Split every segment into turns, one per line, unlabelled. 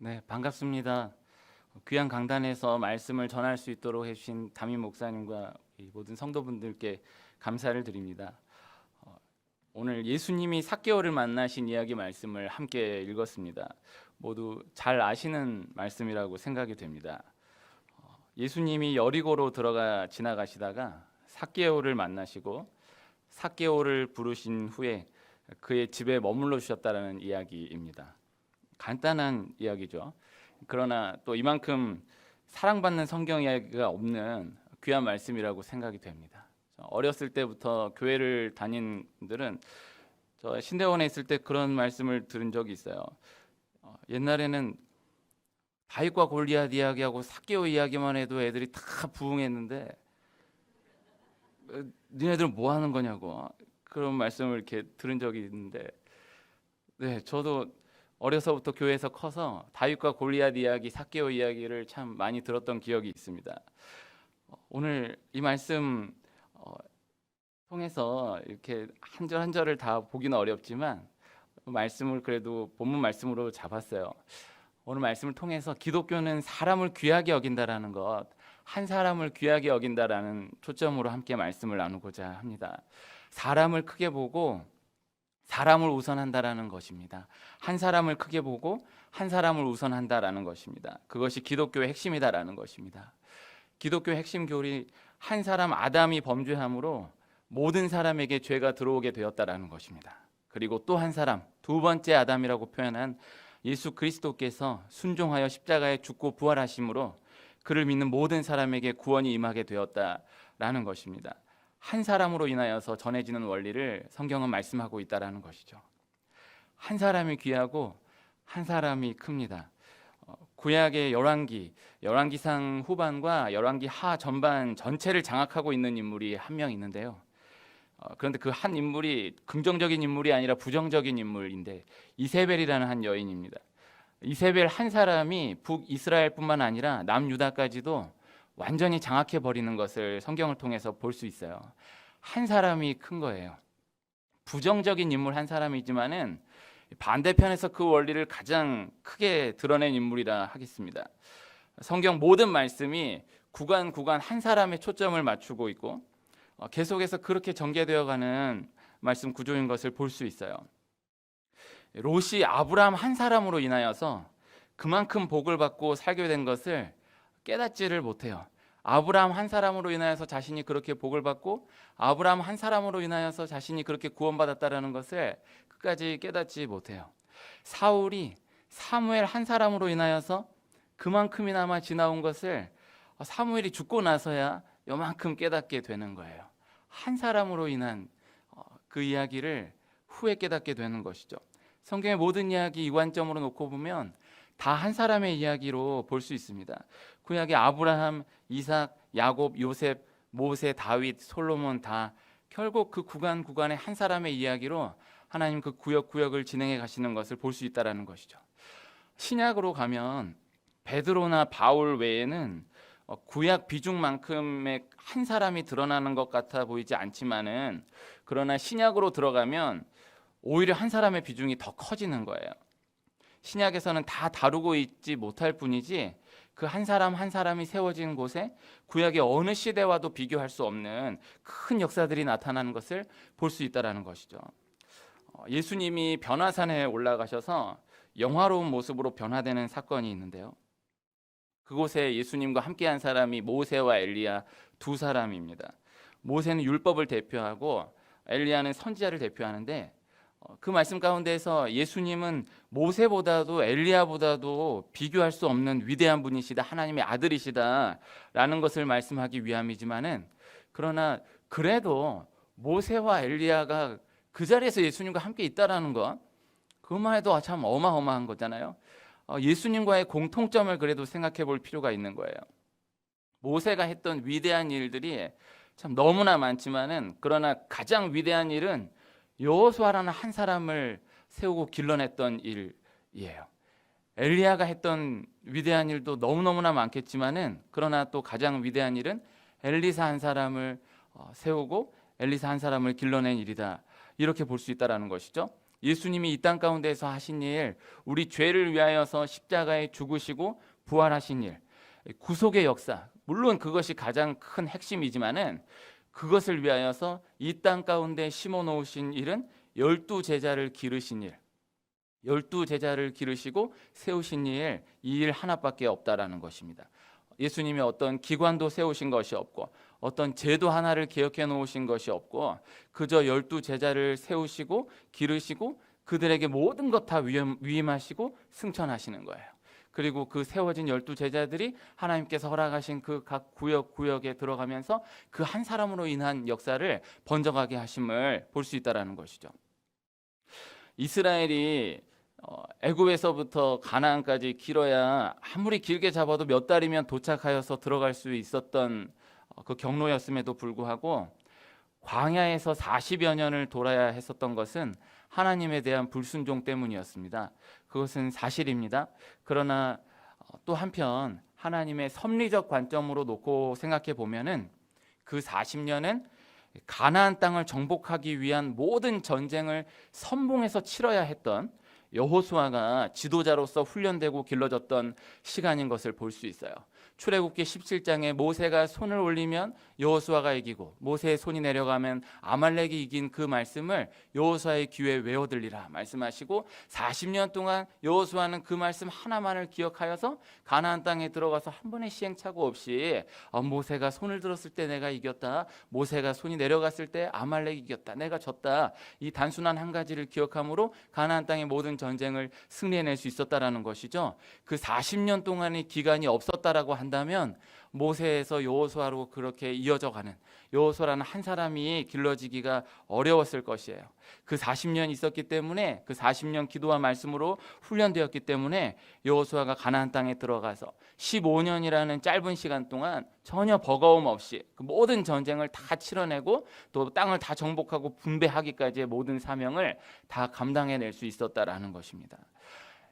네, 반갑습니다. 귀한 강단에서 말씀을 전할 수 있도록 해주신 담임 목사님과 이 모든 성도분들께 감사를 드립니다. 어, 오늘 예수님이 사개오를 만나신 이야기 말씀을 함께 읽었습니다. 모두 잘 아시는 말씀이라고 생각이 됩니다. 어, 예수님이 여리고로 들어가 지나가시다가 사개오를 만나시고 사개오를 부르신 후에 그의 집에 머물러 주셨다라는 이야기입니다. 간단한 이야기죠. 그러나 또 이만큼 사랑받는 성경 이야기가 없는 귀한 말씀이라고 생각이 됩니다. 어렸을 때부터 교회를 다닌 분들은 저 신대원에 있을 때 그런 말씀을 들은 적이 있어요. 어, 옛날에는 다윗과 골리앗 이야기하고 사개오 이야기만 해도 애들이 다 부응했는데 어, 니네들은 뭐 하는 거냐고 그런 말씀을 이렇게 들은 적이 있는데 네 저도 어려서부터 교회에서 커서 다윗과 골리앗 이야기, 사개오 이야기를 참 많이 들었던 기억이 있습니다. 어, 오늘 이 말씀 어, 통해서 이렇게 한 절 한 절을 다 보기는 어렵지만 말씀을 그래도 본문 말씀으로 잡았어요. 오늘 말씀을 통해서 기독교는 사람을 귀하게 여긴다라는 것, 한 사람을 귀하게 여긴다라는 초점으로 함께 말씀을 나누고자 합니다. 사람을 크게 보고 사람을 우선한다라는 것입니다. 한 사람을 크게 보고 한 사람을 우선한다라는 것입니다. 그것이 기독교의 핵심이다라는 것입니다. 기독교의 핵심 교리 한 사람 아담이 범죄함으로 모든 사람에게 죄가 들어오게 되었다라는 것입니다. 그리고 또 한 사람 두 번째 아담이라고 표현한 예수 그리스도께서 순종하여 십자가에 죽고 부활하심으로 그를 믿는 모든 사람에게 구원이 임하게 되었다라는 것입니다. 한 사람으로 인하여서 전해지는 원리를 성경은 말씀하고 있다라는 것이죠. 한 사람이 귀하고 한 사람이 큽니다. 어, 구약의 열왕기, 열왕기상 후반과 열왕기 하 전반 전체를 장악하고 있는 인물이 한 명 있는데요. 어, 그런데 그 한 인물이 긍정적인 인물이 아니라 부정적인 인물인데 이세벨이라는 한 여인입니다. 이세벨 한 사람이 북이스라엘뿐만 아니라 남유다까지도 완전히 장악해 버리는 것을 성경을 통해서 볼 수 있어요. 한 사람이 큰 거예요. 부정적인 인물 한 사람이지만은 반대편에서 그 원리를 가장 크게 드러낸 인물이라 하겠습니다. 성경 모든 말씀이 구간 구간 한 사람의 초점을 맞추고 있고 어, 계속해서 그렇게 전개되어 가는 말씀 구조인 것을 볼 수 있어요. 롯이 아브라함 한 사람으로 인하여서 그만큼 복을 받고 살게 된 것을 깨닫지를 못해요. 아브라함 한 사람으로 인하여서 자신이 그렇게 복을 받고 아브라함 한 사람으로 인하여서 자신이 그렇게 구원받았다라는 것을 끝까지 깨닫지 못해요. 사울이 사무엘 한 사람으로 인하여서 그만큼이나마 지나온 것을 사무엘이 죽고 나서야 요만큼 깨닫게 되는 거예요. 한 사람으로 인한 어, 그 이야기를 후에 깨닫게 되는 것이죠. 성경의 모든 이야기 이 관점으로 놓고 보면 다 한 사람의 이야기로 볼 수 있습니다. 구약의 아브라함, 이삭, 야곱, 요셉, 모세, 다윗, 솔로몬 다 결국 그 구간 구간의 한 사람의 이야기로 하나님 그 구역 구역을 진행해 가시는 것을 볼 수 있다라는 것이죠. 신약으로 가면 베드로나 바울 외에는 어, 구약 비중만큼의 한 사람이 드러나는 것 같아 보이지 않지만은 그러나 신약으로 들어가면 오히려 한 사람의 비중이 더 커지는 거예요. 신약에서는 다 다루고 있지 못할 뿐이지 그 한 사람 한 사람이 세워진 곳에 구약의 어느 시대와도 비교할 수 없는 큰 역사들이 나타나는 것을 볼 수 있다라는 것이죠. 어, 예수님이 변화산에 올라가셔서 영화로운 모습으로 변화되는 사건이 있는데요. 그곳에 예수님과 함께한 사람이 모세와 엘리야 두 사람입니다. 모세는 율법을 대표하고 엘리야는 선지자를 대표하는데 어, 그 말씀 가운데에서 예수님은 모세보다도 엘리야보다도 비교할 수 없는 위대한 분이시다 하나님의 아들이시다라는 것을 말씀하기 위함이지만은 그러나 그래도 모세와 엘리야가 그 자리에서 예수님과 함께 있다라는 것 그것만 해도 참 어마어마한 거잖아요. 어, 예수님과의 공통점을 그래도 생각해 볼 필요가 있는 거예요. 모세가 했던 위대한 일들이 참 너무나 많지만은 그러나 가장 위대한 일은 여호수아라는 한 사람을 세우고 길러냈던 일이에요. 엘리야가 했던 위대한 일도 너무너무나 많겠지만은 그러나 또 가장 위대한 일은 엘리사 한 사람을 어, 세우고 엘리사 한 사람을 길러낸 일이다. 이렇게 볼 수 있다라는 것이죠. 예수님이 이 땅 가운데서 하신 일, 우리 죄를 위하여서 십자가에 죽으시고 부활하신 일, 구속의 역사. 물론 그것이 가장 큰 핵심이지만은 그것을 위하여서 이 땅 가운데 심어 놓으신 일은 열두 제자를 기르신 일. 열두 제자를 기르시고 세우신 일, 이 일 하나밖에 없다라는 것입니다. 예수님이 어떤 기관도 세우신 것이 없고 어떤 제도 하나를 기억해 놓으신 것이 없고 그저 열두 제자를 세우시고 기르시고 그들에게 모든 것 다 위임하시고 승천하시는 거예요. 그리고 그 세워진 열두 제자들이 하나님께서 허락하신 그 각 구역 구역에 들어가면서 그 한 사람으로 인한 역사를 번져가게 하심을 볼 수 있다라는 것이죠. 이스라엘이 어, 애굽에서부터 가나안까지 길어야 아무리 길게 잡아도 몇 달이면 도착하여서 들어갈 수 있었던 어, 그 경로였음에도 불구하고 광야에서 40여 년을 돌아야 했었던 것은 하나님에 대한 불순종 때문이었습니다. 그것은 사실입니다. 그러나 어, 또 한편 하나님의 섭리적 관점으로 놓고 생각해 보면은 그 40년은 가나안 땅을 정복하기 위한 모든 전쟁을 선봉해서 치러야 했던 여호수아가 지도자로서 훈련되고 길러졌던 시간인 것을 볼 수 있어요. 출애굽기 17장에 모세가 손을 올리면 여호수아가 이기고 모세의 손이 내려가면 아말렉이 이긴 그 말씀을 여호수아의 귀에 외워 들리라 말씀하시고 40년 동안 여호수아는 그 말씀 하나만을 기억하여서 가나안 땅에 들어가서 한 번의 시행착오 없이 어, 모세가 손을 들었을 때 내가 이겼다. 모세가 손이 내려갔을 때 아말렉이 이겼다. 내가 졌다. 이 단순한 한 가지를 기억함으로 가나안 땅의 모든 전쟁을 승리해낼 수 있었다라는 것이죠. 그 40년 동안의 기간이 없었다라고 한 한다면 모세에서 여호수아로 그렇게 이어져 가는 여호수아라는 한 사람이 길러지기가 어려웠을 것이에요. 그 40년 있었기 때문에 그 40년 기도와 말씀으로 훈련되었기 때문에 여호수아가 가나안 땅에 들어가서 15년이라는 짧은 시간 동안 전혀 버거움 없이 그 모든 전쟁을 다 치러내고 또 땅을 다 정복하고 분배하기까지의 모든 사명을 다 감당해낼 수 있었다라는 것입니다.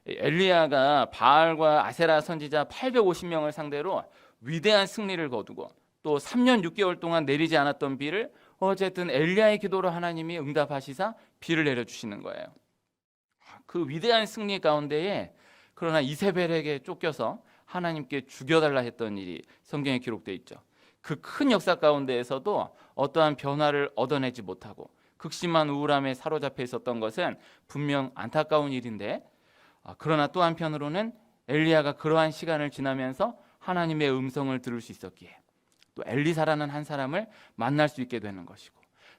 엘리야가 바알과 아세라 선지자 850명을 상대로 위대한 승리를 거두고 또 3년 6개월 동안 내리지 않았던 비를 어쨌든 엘리야의 기도로 하나님이 응답하시사 비를 내려 주시는 거예요. 그 위대한 승리 가운데에 그러나 이세벨에게 쫓겨서 하나님께 죽여달라 했던 일이 성경에 기록되어 있죠. 그 큰 역사 가운데에서도 어떠한 변화를 얻어내지 못하고 극심한 우울함에 사로잡혀 있었던 것은 분명 안타까운 일인데 아, 그러나 또 한편으로는 엘리야가 그러한 시간을 지나면서 하나님의 음성을 들을 수 있었기에 또 엘리사라는 한 사람을 만날 수 있게 되는 것이고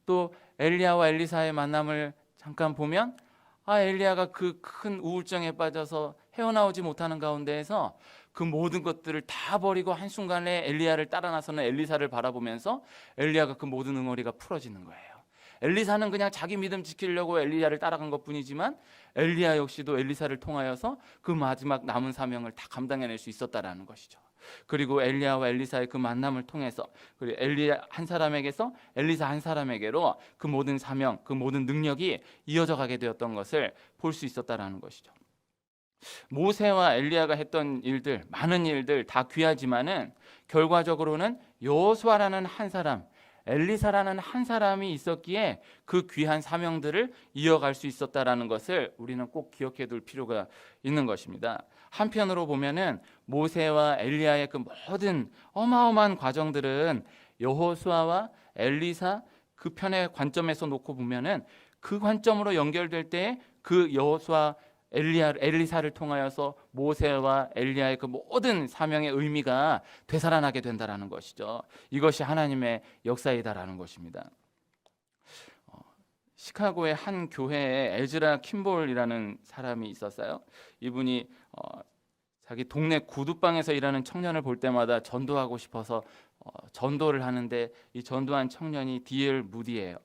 또 엘리야와 엘리사의 만남을 잠깐 보면 아 엘리야가 그 큰 우울증에 빠져서 헤어나오지 못하는 가운데에서 그 모든 것들을 다 버리고 한순간에 엘리야를 따라 나서는 엘리사를 바라보면서 엘리야가 그 모든 응어리가 풀어지는 거예요. 엘리사는 그냥 자기 믿음 지키려고 엘리야를 따라간 것뿐이지만 엘리야 역시도 엘리사를 통하여서 그 마지막 남은 사명을 다 감당해낼 수 있었다라는 것이죠. 그리고 엘리야와 엘리사의 그 만남을 통해서 그리고 엘리야 한 사람에게서 엘리사 한 사람에게로 그 모든 사명, 그 모든 능력이 이어져 가게 되었던 것을 볼 수 있었다라는 것이죠. 모세와 엘리야가 했던 일들, 많은 일들 다 귀하지만은 결과적으로는 여호수아라는 한 사람, 엘리사라는 한 사람이 있었기에 그 귀한 사명들을 이어갈 수 있었다라는 것을 우리는 꼭 기억해 둘 필요가 있는 것입니다. 한편으로 보면은 모세와 엘리야의 그 모든 어마어마한 과정들은 여호수아와 엘리사 그 편의 관점에서 놓고 보면은 그 관점으로 연결될 때 그 여호수아 엘리야 엘리사를 통하여서 모세와 엘리야의 그 모든 사명의 의미가 되살아나게 된다라는 것이죠. 이것이 하나님의 역사이다라는 것입니다. 어, 시카고의 한 교회에 에즈라 킴볼이라는 사람이 있었어요. 이분이 어, 자기 동네 구두방에서 일하는 청년을 볼 때마다 전도하고 싶어서 어, 전도를 하는데 이 전도한 청년이 디엘 무디예요.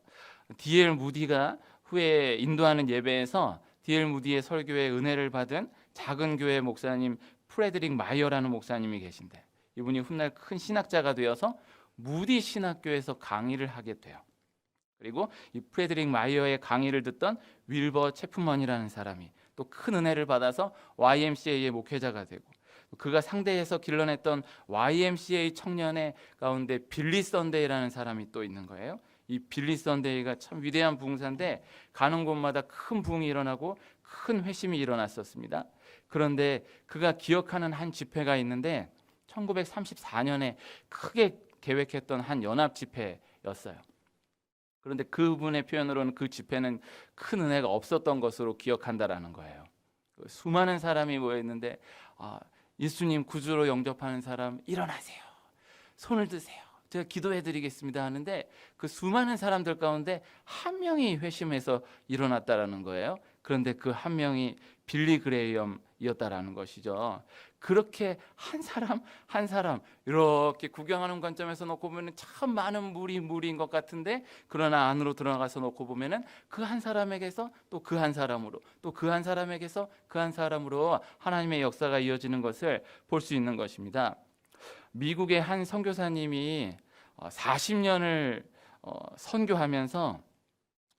디엘 무디가 후에 인도하는 예배에서 디엘 무디의 설교에 은혜를 받은 작은 교회 목사님 프레드릭 마이어라는 목사님이 계신데 이분이 훗날 큰 신학자가 되어서 무디 신학교에서 강의를 하게 돼요. 그리고 이 프레드릭 마이어의 강의를 듣던 윌버 체프먼이라는 사람이 또 큰 은혜를 받아서 YMCA의 목회자가 되고 그가 상대해서 길러냈던 YMCA 청년의 가운데 빌리 썬데이라는 사람이 또 있는 거예요. 이 빌리 썬데이가 참 위대한 부흥사인데 가는 곳마다 큰 부흥이 일어나고 큰 회심이 일어났었습니다. 그런데 그가 기억하는 한 집회가 있는데 1934년에 크게 계획했던 한 연합 집회였어요. 그런데 그분의 표현으로는 그 집회는 큰 은혜가 없었던 것으로 기억한다라는 거예요. 그 수많은 사람이 모여 있는데 아, 예수님 구주로 영접하는 사람 일어나세요. 손을 드세요. 제가 기도해 드리겠습니다 하는데 그 수많은 사람들 가운데 한 명이 회심해서 일어났다라는 거예요. 그런데 그 한 명이 빌리 그레이엄이었다라는 것이죠. 그렇게 한 사람 한 사람 이렇게 구경하는 관점에서 놓고 보면 참 많은 무리 무리인 것 같은데 그러나 안으로 들어가서 놓고 보면은 그 한 사람에게서 또 그 한 사람으로 또 그 한 사람에게서 그 한 사람으로 하나님의 역사가 이어지는 것을 볼 수 있는 것입니다. 미국의 한 선교사님이 40년을 어, 선교하면서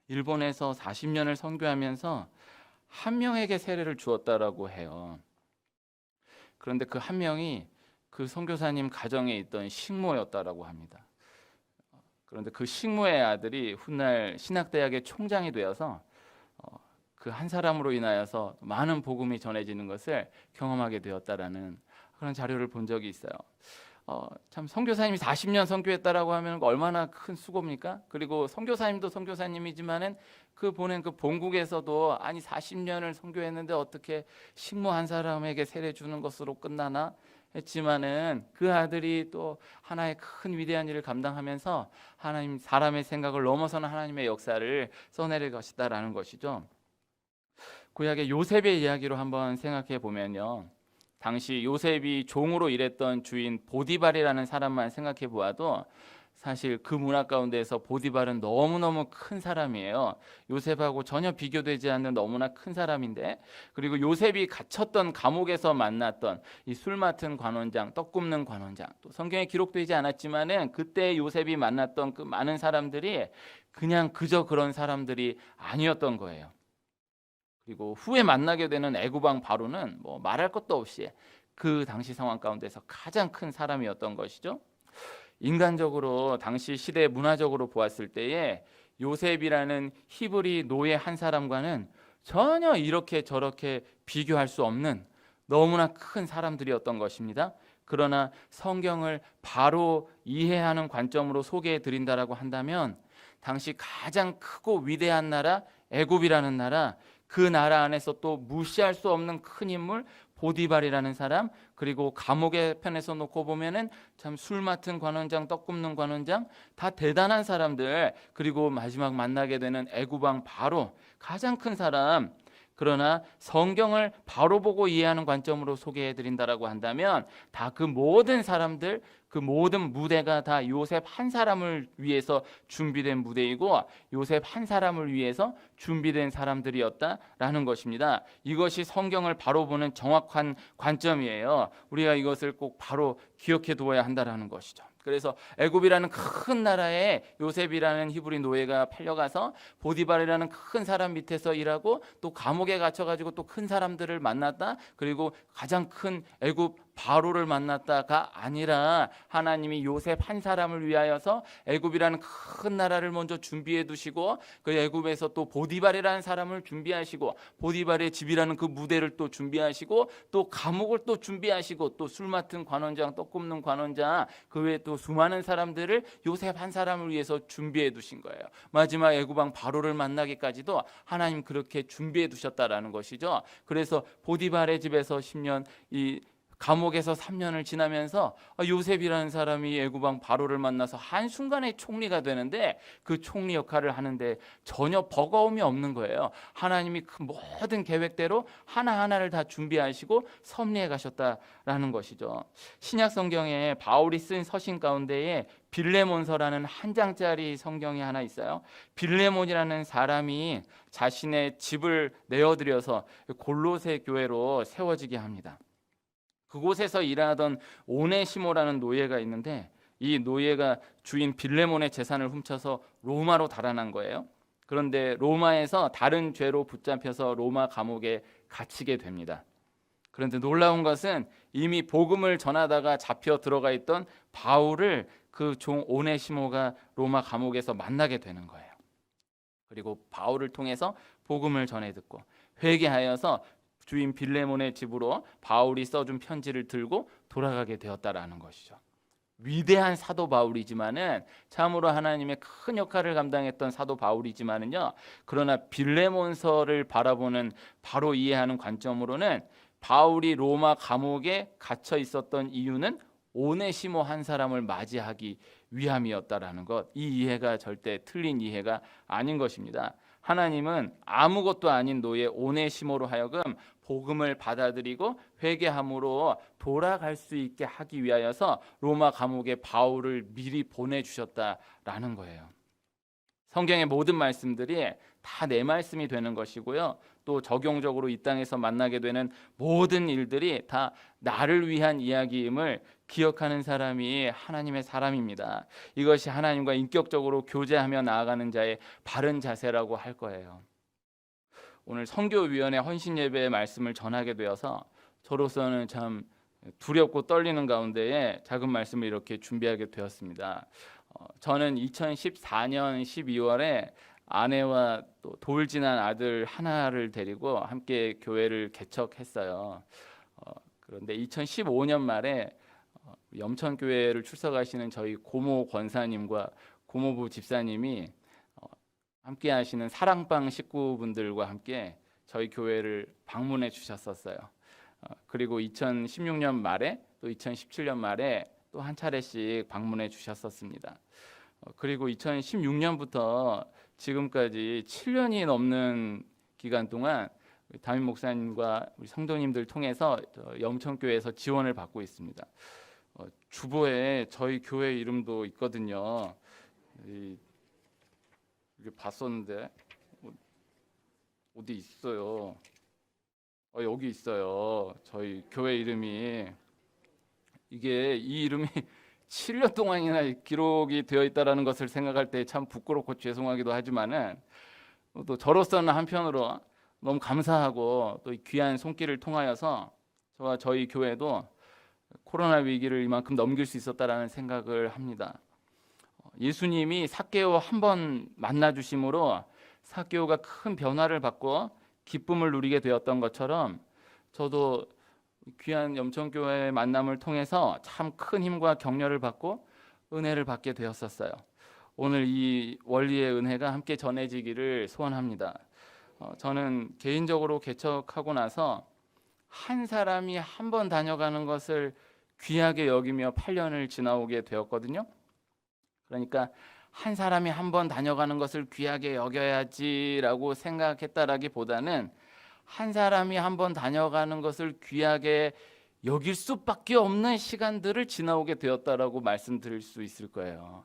일본에서 40년을 선교하면서 한 명에게 세례를 주었다라고 해요. 그런데 그 한 명이 그 선교사님 가정에 있던 식모였다라고 합니다. 그런데 그 식모의 아들이 훗날 신학대학의 총장이 되어서 어, 그한 사람으로 인하여서 많은 복음이 전해지는 것을 경험하게 되었다라는 그런 자료를 본 적이 있어요. 어, 참 선교사님이 40년 선교했다라고 하면 얼마나 큰 수고입니까? 그리고 선교사님도 선교사님이지만은 그 보낸 그 본국에서도 아니 40년을 선교했는데 어떻게 식모 한 사람에게 세례 주는 것으로 끝나나 했지만은 그 아들이 또 하나의 큰 위대한 일을 감당하면서 하나님 사람의 생각을 넘어서는 하나님의 역사를 써내릴 것이다라는 것이죠. 구약의 요셉의 이야기로 한번 생각해 보면요. 당시 요셉이 종으로 일했던 주인 보디발이라는 사람만 생각해 보아도 사실 그 문화 가운데서 보디발은 너무너무 큰 사람이에요. 요셉하고 전혀 비교되지 않는 너무나 큰 사람인데 그리고 요셉이 갇혔던 감옥에서 만났던 이 술 맡은 관원장, 떡 굽는 관원장 또 성경에 기록되지 않았지만은 그때 요셉이 만났던 그 많은 사람들이 그냥 그저 그런 사람들이 아니었던 거예요. 그리고 후에 만나게 되는 애구방 바로는 뭐 말할 것도 없이 그 당시 상황 가운데서 가장 큰 사람이었던 것이죠. 인간적으로 당시 시대 문화적으로 보았을 때에 요셉이라는 히브리 노예 한 사람과는 전혀 이렇게 저렇게 비교할 수 없는 너무나 큰 사람들이었던 것입니다. 그러나 성경을 바로 이해하는 관점으로 소개해 드린다라고 한다면 당시 가장 크고 위대한 나라 애굽이라는 나라 그 나라 안에서 또 무시할 수 없는 큰 인물 보디발이라는 사람 그리고 감옥의 편에서 놓고 보면은 참 술 맡은 관원장 떡 굽는 관원장 다 대단한 사람들. 그리고 마지막 만나게 되는 애구방 바로 가장 큰 사람. 그러나 성경을 바로 보고 이해하는 관점으로 소개해 드린다라고 한다면 다 그 모든 사람들 그 모든 무대가 다 요셉 한 사람을 위해서 준비된 무대이고 요셉 한 사람을 위해서 준비된 사람들이었다라는 것입니다. 이것이 성경을 바로 보는 정확한 관점이에요. 우리가 이것을 꼭 바로 기억해 두어야 한다라는 것이죠. 그래서 애굽이라는 큰 나라에 요셉이라는 히브리 노예가 팔려가서 보디발이라는 큰 사람 밑에서 일하고 또 감옥에 갇혀가지고 또 큰 사람들을 만났다. 그리고 가장 큰 애굽 바로를 만났다가 아니라 하나님이 요셉 한 사람을 위하여서 애굽이라는 큰 나라를 먼저 준비해 두시고 그 애굽에서 또 보디발이라는 사람을 준비하시고 보디발의 집이라는 그 무대를 또 준비하시고 또 감옥을 또 준비하시고 또 술 맡은 관원장 떡 굽는 관원장 그 외에 또 수많은 사람들을 요셉 한 사람을 위해서 준비해 두신 거예요. 마지막 애굽왕 바로를 만나기까지도 하나님 그렇게 준비해 두셨다라는 것이죠. 그래서 보디발의 집에서 10년 이 감옥에서 3년을 지나면서 요셉이라는 사람이 애굽왕 바로를 만나서 한순간에 총리가 되는데 그 총리 역할을 하는데 전혀 버거움이 없는 거예요. 하나님이 그 모든 계획대로 하나하나를 다 준비하시고 섭리해 가셨다라는 것이죠. 신약 성경에 바울이 쓴 서신 가운데에 빌레몬서라는 한 장짜리 성경이 하나 있어요. 빌레몬이라는 사람이 자신의 집을 내어드려서 골로새 교회로 세워지게 합니다. 그곳에서 일하던 오네시모라는 노예가 있는데 이 노예가 주인 빌레몬의 재산을 훔쳐서 로마로 달아난 거예요. 그런데 로마에서 다른 죄로 붙잡혀서 로마 감옥에 갇히게 됩니다. 그런데 놀라운 것은 이미 복음을 전하다가 잡혀 들어가 있던 바울을 그 종 오네시모가 로마 감옥에서 만나게 되는 거예요. 그리고 바울을 통해서 복음을 전해 듣고 회개하여서 주인 빌레몬의 집으로 바울이 써준 편지를 들고 돌아가게 되었다라는 것이죠. 위대한 사도 바울이지만은 참으로 하나님의 큰 역할을 감당했던 사도 바울이지만은요. 그러나 빌레몬서를 바라보는 바로 이해하는 관점으로는 바울이 로마 감옥에 갇혀 있었던 이유는 오네시모 한 사람을 맞이하기 위함이었다라는 것. 이 이해가 절대 틀린 이해가 아닌 것입니다. 하나님은 아무것도 아닌 노예 오네시모로 하여금 복음을 받아들이고 회개함으로 돌아갈 수 있게 하기 위하여서 로마 감옥에 바울을 미리 보내 주셨다라는 거예요. 성경의 모든 말씀들이 다 내 말씀이 되는 것이고요. 또 적용적으로 이 땅에서 만나게 되는 모든 일들이 다 나를 위한 이야기임을 기억하는 사람이 하나님의 사람입니다. 이것이 하나님과 인격적으로 교제하며 나아가는 자의 바른 자세라고 할 거예요. 오늘 선교위원회 헌신 예배의 말씀을 전하게 되어서 저로서는 참 두렵고 떨리는 가운데에 작은 말씀을 이렇게 준비하게 되었습니다. 어, 저는 2014년 12월에 아내와 또 돌 지난 아들 하나를 데리고 함께 교회를 개척했어요. 어, 그런데 2015년 말에 어, 염천 교회를 출석하시는 저희 고모 권사님과 고모부 집사님이 어, 함께 하시는 사랑방 식구분들과 함께 저희 교회를 방문해 주셨었어요. 어, 그리고 2016년 말에 또 2017년 말에 또 한 차례씩 방문해 주셨었습니다. 어, 그리고 2016년부터 지금까지 7년이 넘는 기간 동안 담임 목사님과 우리 성도님들 통해서 저 염천교회에서 지원을 받고 있습니다. 어, 주보에 저희 교회 이름도 있거든요. 이, 이게 봤었는데 어, 어디 있어요? 어, 여기 있어요. 저희 교회 이름이 이게 이 이름이 7년 동안이나 기록이 되어 있다라는 것을 생각할 때 참 부끄럽고 죄송하기도 하지만은 또 저로서는 한편으로 너무 감사하고 또이 귀한 손길을 통하여서 저와 저희 교회도 코로나 위기를 이만큼 넘길 수 있었다라는 생각을 합니다. 어, 예수님이 사케오 한 번 만나 주심으로 사케오가 큰 변화를 받고 기쁨을 누리게 되었던 것처럼 저도 귀한 염천교회의 만남을 통해서 참 큰 힘과 격려를 받고 은혜를 받게 되었었어요. 오늘 이 원리의 은혜가 함께 전해지기를 소원합니다. 어, 저는 개인적으로 개척하고 나서 한 사람이 한 번 다녀가는 것을 귀하게 여기며 8년을 지나오게 되었거든요. 그러니까 한 사람이 한 번 다녀가는 것을 귀하게 여겨야지라고 생각했다라기보다는 한 사람이 한 번 다녀가는 것을 귀하게 여길 수밖에 없는 시간들을 지나오게 되었다라고 말씀드릴 수 있을 거예요.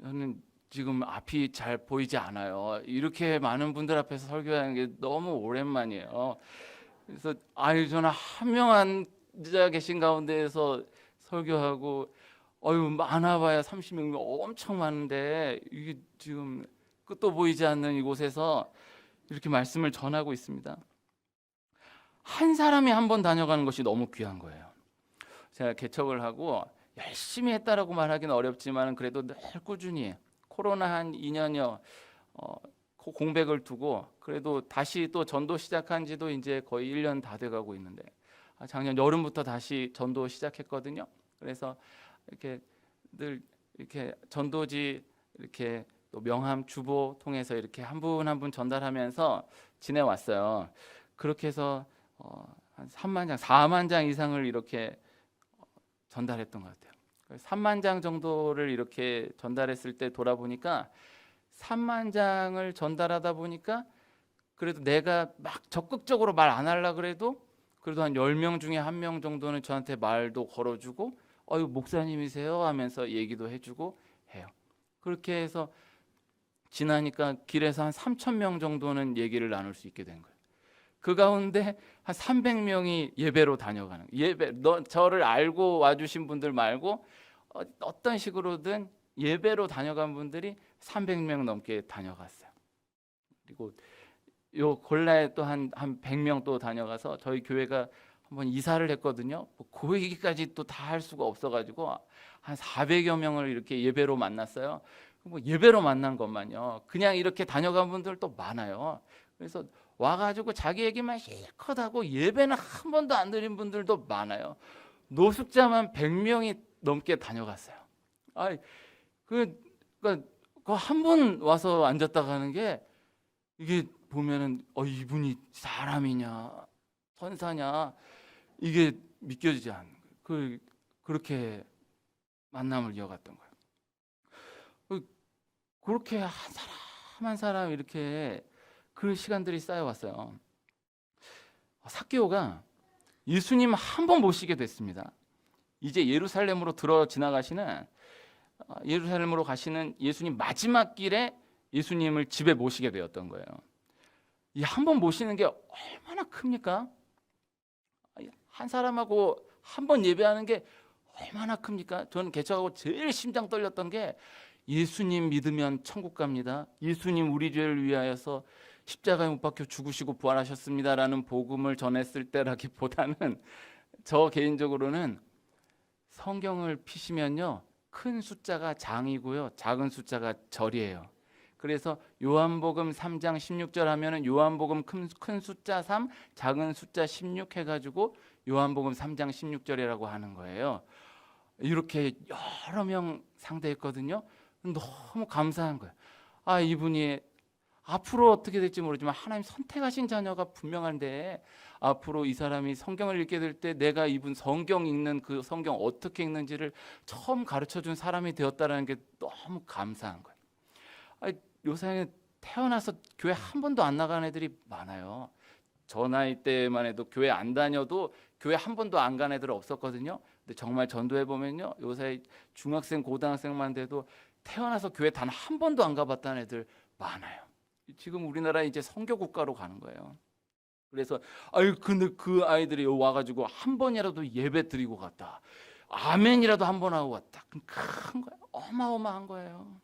저는 지금 앞이 잘 보이지 않아요. 이렇게 많은 분들 앞에서 설교하는 게 너무 오랜만이에요. 그래서 아유 저는 한명앉 아 계신 가운데에서 설교하고 어유 많아봐야 30명 엄청 많은데 이게 지금 끝도 보이지 않는 이곳에서 이렇게 말씀을 전하고 있습니다. 한 사람이 한 번 다녀가는 것이 너무 귀한 거예요. 제가 개척을 하고 열심히 했다라고 말하기는 어렵지만 그래도 늘 꾸준히 코로나 한 2년여 어, 공백을 두고 그래도 다시 또 전도 시작한 지도 이제 거의 1년 다 돼가고 있는데 아, 작년 여름부터 다시 전도 시작했거든요. 그래서 이렇게 늘 이렇게 전도지 이렇게 또 명함 주보 통해서 이렇게 한 분 한 분 전달하면서 지내왔어요. 그렇게 해서 어, 한 3만 장, 4만 장 이상을 이렇게 어, 전달했던 것 같아요. 3만 장 정도를 이렇게 전달했을 때 돌아보니까 3만 장을 전달하다 보니까 그래도 내가 막 적극적으로 말 안 하려 그래도 그래도 한 10명 중에 한 명 정도는 저한테 말도 걸어주고 어유 목사님이세요 하면서 얘기도 해주고 해요. 그렇게 해서 지나니까 길에서 한 3천 명 정도는 얘기를 나눌 수 있게 된 거예요. 그 가운데 한 300명이 예배로 다녀가는 거예요. 예배 너 저를 알고 와주신 분들 말고 어, 어떤 식으로든 예배로 다녀간 분들이 300명 넘게 다녀갔어요. 그리고 요 골라에 또 한 한 100명 또 다녀가서 저희 교회가 한번 이사를 했거든요. 뭐그 얘기까지 또 다 할 수가 없어가지고 한 400여 명을 이렇게 예배로 만났어요. 뭐 예배로 만난 것만요. 그냥 이렇게 다녀간 분들도 많아요. 그래서 와가지고 자기 얘기만 실컷 하고 예배는 한 번도 안 드린 분들도 많아요. 노숙자만 100명이 넘게 다녀갔어요. 아, 그, 그, 한번 와서 앉았다 가는 게 이게 보면은 어 이분이 사람이냐 선사냐 이게 믿겨지지 않는 거예요. 그 그렇게 만남을 이어갔던 거예요. 그, 그렇게 한 사람 한 사람 이렇게 그 시간들이 쌓여왔어요. 사케오가 예수님 한 번 모시게 됐습니다. 이제 예루살렘으로 들어 지나가시는 어, 예루살렘으로 가시는 예수님 마지막 길에 예수님을 집에 모시게 되었던 거예요. 이 한 번 모시는 게 얼마나 큽니까? 한 사람하고 한 번 예배하는 게 얼마나 큽니까? 저는 개척하고 제일 심장 떨렸던 게 예수님 믿으면 천국 갑니다. 예수님 우리 죄를 위하여서 십자가에 못 박혀 죽으시고 부활하셨습니다라는 복음을 전했을 때라기보다는 저 개인적으로는 성경을 피시면요 큰 숫자가 장이고요 작은 숫자가 절이에요. 그래서 요한복음 3장 16절 하면은 요한복음 큰, 큰 숫자 3, 작은 숫자 16 해가지고 요한복음 3장 16절이라고 하는 거예요. 이렇게 여러 명 상대했거든요. 너무 감사한 거예요. 아 이분이 앞으로 어떻게 될지 모르지만 하나님 선택하신 자녀가 분명한데 앞으로 이 사람이 성경을 읽게 될 때 내가 이분 성경 읽는 그 성경 어떻게 읽는지를 처음 가르쳐 준 사람이 되었다라는 게 너무 감사한 거예요. 아, 요새 태어나서 교회 한 번도 안 나간 애들이 많아요. 저 나이 때만 해도 교회 안 다녀도 교회 한 번도 안 간 애들 없었거든요. 근데 정말 전도해 보면요. 요새 중학생, 고등학생만 돼도 태어나서 교회 단 한 번도 안 가봤다는 애들 많아요. 지금 우리나라 이제 성교 국가로 가는 거예요. 그래서 아유 근데 그 아이들이 와가지고 한 번이라도 예배 드리고 갔다. 아멘이라도 한 번 하고 왔다. 큰 거예요. 어마어마한 거예요.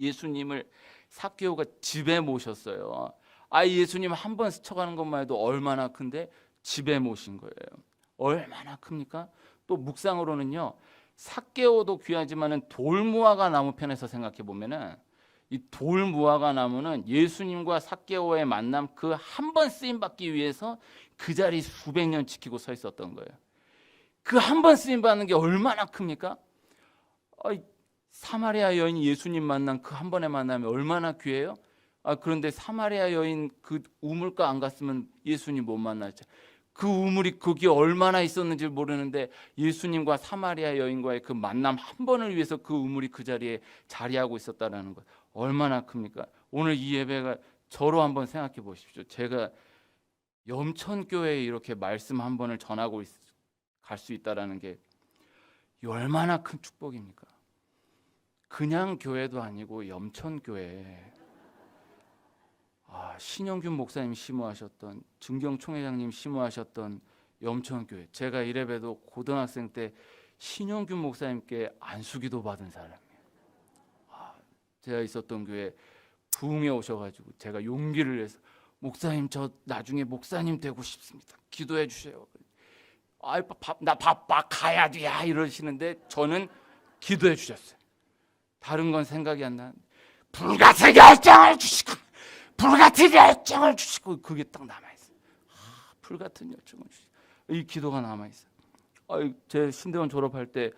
예수님을 사케오가 집에 모셨어요. 아 예수님 한 번 스쳐가는 것만 해도 얼마나 큰데 집에 모신 거예요. 얼마나 큽니까? 또 묵상으로는요. 사케오도 귀하지만은 돌무화과 나무 편에서 생각해 보면은 이 돌무화과 나무는 예수님과 사케오의 만남 그 한 번 쓰임 받기 위해서 그 자리 수백 년 지키고 서 있었던 거예요. 그 한 번 쓰임 받는 게 얼마나 큽니까? 사마리아 여인이 예수님 만난 그 한 번의 만남이 얼마나 귀해요? 아 그런데 사마리아 여인 그 우물가 안 갔으면 예수님 못 만났죠. 그 우물이 거기 얼마나 있었는지 모르는데 예수님과 사마리아 여인과의 그 만남 한 번을 위해서 그 우물이 그 자리에 자리하고 있었다라는 것 얼마나 큽니까? 오늘 이 예배가 저로 한번 생각해 보십시오. 제가 염천 교회에 이렇게 말씀 한 번을 전하고 갈 수 있다라는 게 얼마나 큰 축복입니까? 그냥 교회도 아니고 염천교회 아, 신영균 목사님 심호하셨던 증경 총회장님 심호하셨던 염천교회 제가 이래봬도 고등학생 때 신영균 목사님께 안수기도 받은 사람이에요. 아, 제가 있었던 교회 부흥에 오셔가지고 제가 용기를 내서 목사님 저 나중에 목사님 되고 싶습니다. 기도해 주세요. 아이 나 바빠 가야 돼 이러시는데 저는 기도해 주셨어요. 다른 건 생각이 안 나. 불같은 열정을 주시고 불같은 열정을 주시고 그게 딱 남아 있어요. 아, 불같은 열정을 주시고 이 기도가 남아 있어요. 아, 제 신대원 졸업할 때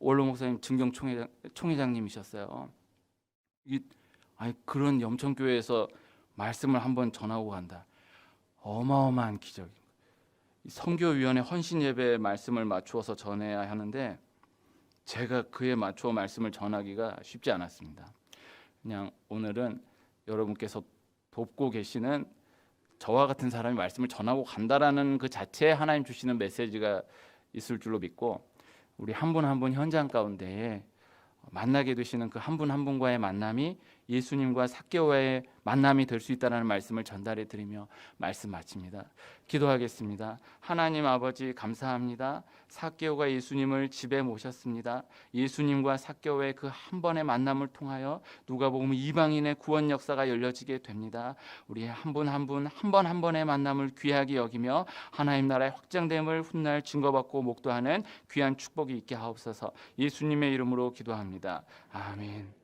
원로 목사님 증경 총회장 총회장님이셨어요. 이 아니 그런 염천교회에서 말씀을 한번 전하고 간다. 어마어마한 기적이. 성교위원회 헌신 예배 말씀을 맞추어서 전해야 하는데 제가 그에 맞추어 말씀을 전하기가 쉽지 않았습니다. 그냥 오늘은 여러분께서 돕고 계시는 저와 같은 사람이 말씀을 전하고 간다라는 그 자체에 하나님 주시는 메시지가 있을 줄로 믿고 우리 한 분 한 분 현장 가운데에 만나게 되시는 그 한 분한 분과의 만남이 예수님과 사개오와의 만남이 될 수 있다는 말씀을 전달해 드리며 말씀 마칩니다. 기도하겠습니다. 하나님 아버지 감사합니다. 사개오가 예수님을 집에 모셨습니다. 예수님과 사개오의 그 한 번의 만남을 통하여 누가복음 이방인의 구원 역사가 열려지게 됩니다. 우리 한 분 한 분 한 번한 번의 만남을 귀하게 여기며 하나님 나라의 확장됨을 훗날 증거받고 목도하는 귀한 축복이 있게 하옵소서. 예수님의 이름으로 기도합니다. 아멘.